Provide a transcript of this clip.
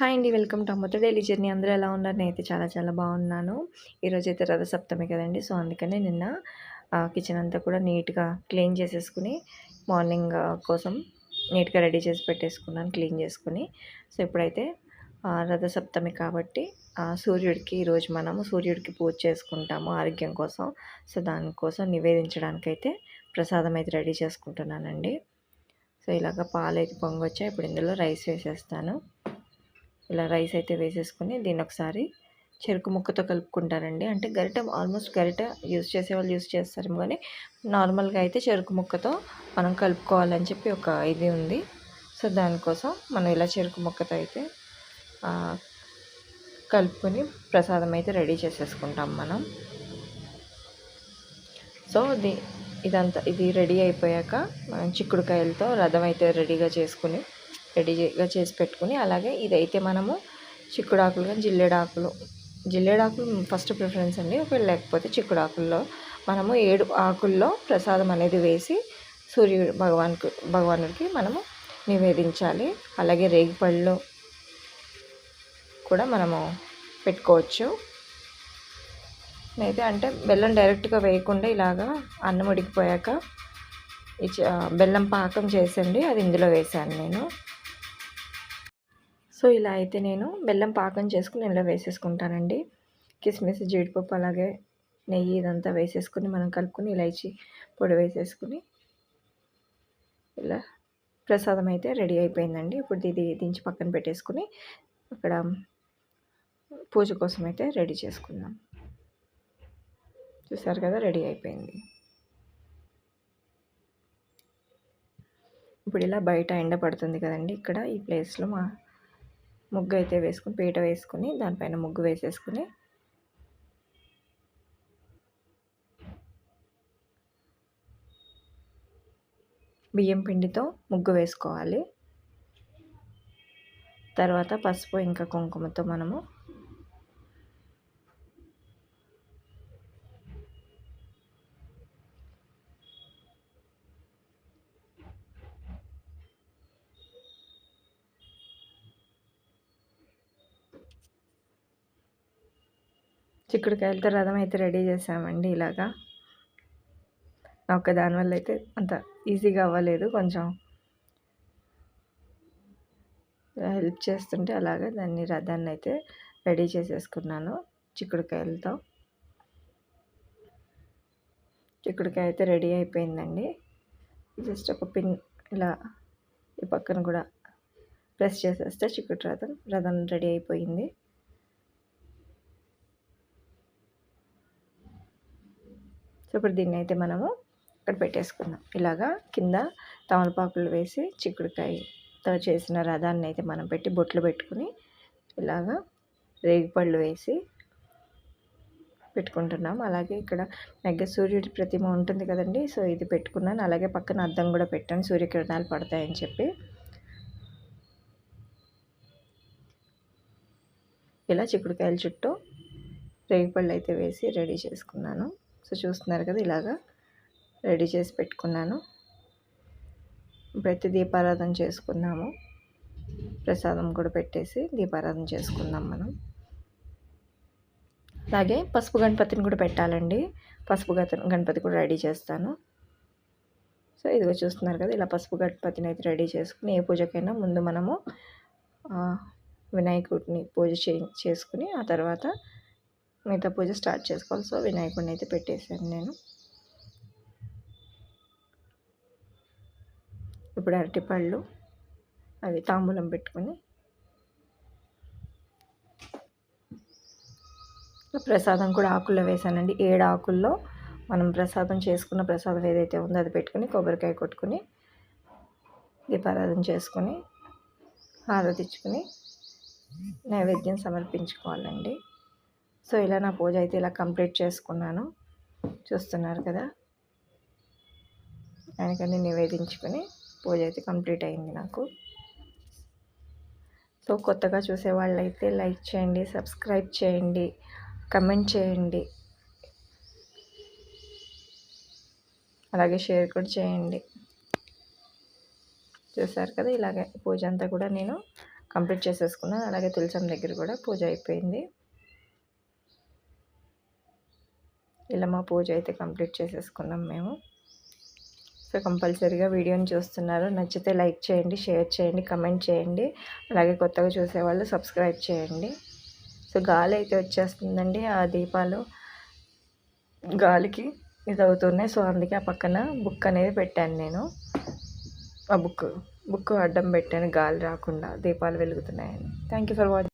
Hi అండి welcome to అమ్మతో daily journey. అందరూ ఎలా ఉన్నారు? నేనైతే చాలా చాలా బాగున్నాను. ఈరోజు అయితే రథసప్తమి కదండి సో అందుకనే నిన్న కిచెన్ అంతా కూడా నీట్గా క్లీన్ చేసేసుకుని మార్నింగ్ కోసం నీట్గా రెడీ చేసి పెట్టేసుకున్నాను క్లీన్ చేసుకుని. సో ఇప్పుడైతే రథసప్తమి కాబట్టి సూర్యుడికి ఈరోజు మనము సూర్యుడికి పూజ చేసుకుంటాము ఆరోగ్యం కోసం. సో దానికోసం నివేదించడానికైతే ప్రసాదం అయితే రెడీ చేసుకుంటున్నానండి. సో ఇలాగ పాలు అయితే పొంగొచ్చా ఇప్పుడు ఇందులో రైస్ వేసేస్తాను. ఇలా రైస్ అయితే వేసేసుకుని దీన్ని ఒకసారి చెరుకు ముక్కతో కలుపుకుంటారండి అంటే గరిట ఆల్మోస్ట్ గరిట యూజ్ చేసే వాళ్ళు యూజ్ చేస్తారు కానీ నార్మల్గా అయితే చెరుకు ముక్కతో మనం కలుపుకోవాలని చెప్పి ఒక ఇది ఉంది. సో దానికోసం మనం ఇలా చెరుకు ముక్కతో అయితే కలుపుకొని ప్రసాదం అయితే రెడీ చేసేసుకుంటాం మనం. సో ఇది ఇదంతా ఇది రెడీ అయిపోయాక మనం చిక్కుడుకాయలతో రథం అయితే రెడీగా చేసుకుని రెడీగా చేసి పెట్టుకుని అలాగే ఇదైతే మనము చిక్కుడాకులు కానీ జిల్లేడాకులు జిల్లేడాకులు ఫస్ట్ ప్రిఫరెన్స్ అండి. ఒకవేళ లేకపోతే చిక్కుడాకుల్లో మనము ఏడు ఆకుల్లో ప్రసాదం అనేది వేసి సూర్యుడు భగవాన్కు భగవానుడికి మనము నివేదించాలి. అలాగే రేగిపళ్ళు కూడా మనము పెట్టుకోవచ్చు. అయితే అంటే బెల్లం డైరెక్ట్గా వేయకుండా ఇలాగా అన్నం ఉడికిపోయాక బెల్లం పాకం చేసండి. అది ఇందులో వేసాను నేను. సో ఇలా అయితే నేను బెల్లం పాకం చేసుకుని ఇందులో వేసేసుకుంటానండి. కిస్మిస్ జీడిపప్పు అలాగే నెయ్యి ఇదంతా వేసేసుకుని మనం కలుపుకొని ఇలాచి పొడి వేసేసుకుని ఇలా ప్రసాదం అయితే రెడీ అయిపోయిందండి. ఇప్పుడు ఇది దించి పక్కన పెట్టేసుకుని అక్కడ పూజ కోసం అయితే రెడీ చేసుకుందాం. చూసారు కదా రెడీ అయిపోయింది. ఇప్పుడు ఇలా బయట ఎండ పడుతుంది కదండి. ఇక్కడ ఈ ప్లేస్లో మా ముగ్గు అయితే వేసుకుని పీట వేసుకుని దానిపైన ముగ్గు వేసేసుకుని. బియ్యం పిండితో ముగ్గు వేసుకోవాలి. తర్వాత పసుపు ఇంకా కుంకుమతో మనము చిక్కుడుకాయలతో రథం అయితే రెడీ చేసామండి ఇలాగా. ఒక దానివల్ల అయితే అంత ఈజీగా అవ్వలేదు. కొంచెం హెల్ప్ చేస్తుంటే అలాగా దాన్ని రథాన్ని అయితే రెడీ చేసేసుకున్నాను చిక్కుడుకాయలతో. చిక్కుడుకాయ అయితే రెడీ అయిపోయిందండి. జస్ట్ ఒక పిన్ ఇలా ఈ పక్కన కూడా ప్రెస్ చేసేస్తే చిక్కుడు రథం రథం రెడీ అయిపోయింది. సో ఇప్పుడు దీన్ని అయితే మనము ఇక్కడ పెట్టేసుకుందాం. ఇలాగా కింద తమలపాకులు వేసి చిక్కుడుకాయతో చేసిన రథాన్ని అయితే మనం పెట్టి బొట్లు పెట్టుకుని ఇలాగా రేగిపళ్ళు వేసి పెట్టుకుంటున్నాం. అలాగే ఇక్కడ నెగ్గ సూర్యుడి ప్రతిమ ఉంటుంది కదండి సో ఇది పెట్టుకున్నాను. అలాగే పక్కన అద్దం కూడా పెట్టాను. సూర్యకిరణాలు పడతాయని చెప్పి. ఇలా చిక్కుడుకాయల చుట్టూ రేగిపళ్ళు అయితే వేసి రెడీ చేసుకున్నాను. సో చూస్తున్నారు కదా ఇలాగా రెడీ చేసి పెట్టుకున్నాను. ప్రతి దీపారాధన చేసుకున్నాము ప్రసాదం కూడా పెట్టేసి దీపారాధన చేసుకుందాం మనం. అలాగే పసుపు గణపతిని కూడా పెట్టాలండి. పసుపు గణపతి కూడా రెడీ చేస్తాను. సో ఇదిగో చూస్తున్నారు కదా ఇలా పసుపు గణపతిని అయితే రెడీ చేసుకుని ఏ పూజకైనా ముందు మనము వినాయకుడిని పూజ చే చేసుకుని ఆ తర్వాత మిగతా పూజ స్టార్ట్ చేసుకోవాలి. సో వినాయకుడిని అయితే పెట్టేశాను నేను. ఇప్పుడు అరటిపళ్ళు అవి తాంబూలం పెట్టుకొని ప్రసాదం కూడా ఆకుల్లో వేసానండి ఏడు ఆకుల్లో మనం ప్రసాదం చేసుకున్న ప్రసాదం ఏదైతే ఉందో అది పెట్టుకుని కొబ్బరికాయ కొట్టుకుని దీపారాధన చేసుకొని హారతిచ్చుకొని నైవేద్యం సమర్పించుకోవాలండి. సో ఇలా నా పూజ అయితే ఇలా కంప్లీట్ చేసుకున్నాను. చూస్తున్నారు కదా? ఆయనకన్నీ నివేదించుకొని పూజ అయితే కంప్లీట్ అయింది నాకు. సో కొత్తగా చూసే వాళ్ళైతే లైక్ చేయండి సబ్స్క్రైబ్ చేయండి కమెంట్ చేయండి. అలాగే షేర్ కూడా చేయండి. చూసారు కదా? ఇలాగే పూజ అంతా కూడా నేను కంప్లీట్ చేసేసుకున్నాను. అలాగే తులసం దగ్గర కూడా పూజ అయిపోయింది. ఇలా మా పూజ అయితే కంప్లీట్ చేసేసుకున్నాం మేము. సో కంపల్సరీగా వీడియోని చూస్తున్నారు. నచ్చితే లైక్ చేయండి షేర్ చేయండి కమెంట్ చేయండి. అలాగే కొత్తగా చూసేవాళ్ళు సబ్స్క్రైబ్ చేయండి. సో గాలి అయితే వచ్చేస్తుందండి ఆ దీపాలు. గాలికి ఇది అవుతున్నాయి సో అందుకే ఆ పక్కన బుక్ అనేది పెట్టాను నేను. ఆ బుక్ బుక్ అడ్డం పెట్టాను. గాలి రాకుండా దీపాలు వెలుగుతున్నాయని. Thank you for watching